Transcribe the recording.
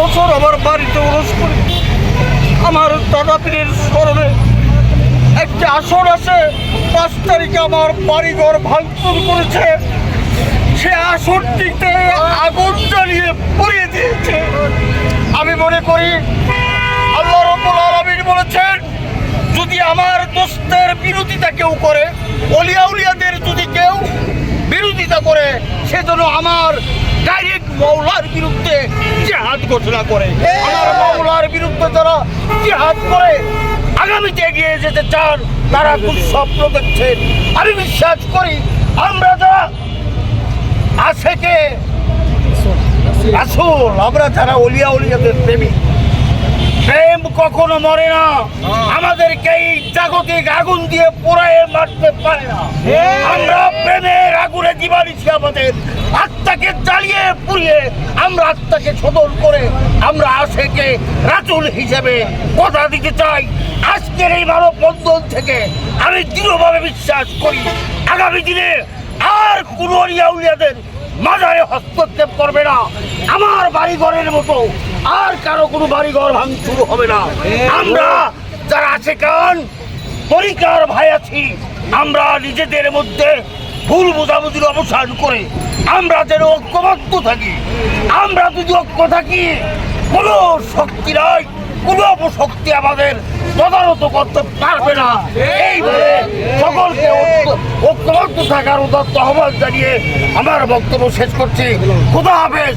বছর আমার বাড়িতে ওরস করি। আমার দাদা পীরের স্মরণে একটি আসর আছে, পাঁচ তারিখে আমার বাড়িঘর ভাঙচুর করেছে। সে আসরটিতে আগুন জ্বালিয়ে পুড়িয়ে দিয়েছে। আমি মনে করি, আল্লাহ রব্বুল আলামিন বলেছেন, যদি আমার দোস্তের বিরোধিতা কেউ করে অলিয়া উলিয়াদের যদি কেউ বিরোধিতা করে সেজন্য আমার ডাইরেক্ট মৌলার বিরুদ্ধে ঘোষণা করে। আমার মৌলার বিরুদ্ধে যারা জিহাদ করে আগামীতে এগিয়ে যেতে চান তারা খুব স্বপ্ন দেখছেন। আমি বিশ্বাস করি আমরা যারা আশেকে আসল আমরা যারা অলিয়া উলিয়াদের প্রেমিক প্রেম কখনো মরে না। আমাদেরকে এই জাগতিক আগুন দিয়ে পোড়ায় মারতে পারে না। আমরা প্রেমের আগুনে জীবানিছি আমাদের। আত্মাকে জ্বালিয়ে পুড়িয়ে আমরা আত্মাকে সদল করে আমরা আশেকে রাতুল হিসেবে কথা দিতে চাই। আজকের এই মানব বন্ধন থেকে আমি দৃঢ়ভাবে বিশ্বাস করি, আগামী দিনে আর কোনো মাজারে হস্তক্ষেপ করবে না। আমার বাড়িঘরের মতো আর কারও কোনো বাড়িঘর ভাঙচুর হবে না। আমরা যারা আছে কান পরিকার ভাই আছি, আমরা নিজেদের মধ্যে ভুল বোঝাবুঝির অবসান করে আমরা যেন ঐক্যবদ্ধ থাকি। আমরা যদি ঐক্য থাকি, কোনো শক্তি নয় কোনো অপশক্তি আমাদের তদারত করতে পারবে না। এইভাবে সকলকে ঐক্য- ঐক্যবদ্ধ থাকার উদাত্ত আহ্বান জানিয়ে আমার বক্তব্য শেষ করছি। খুদা হাফেজ।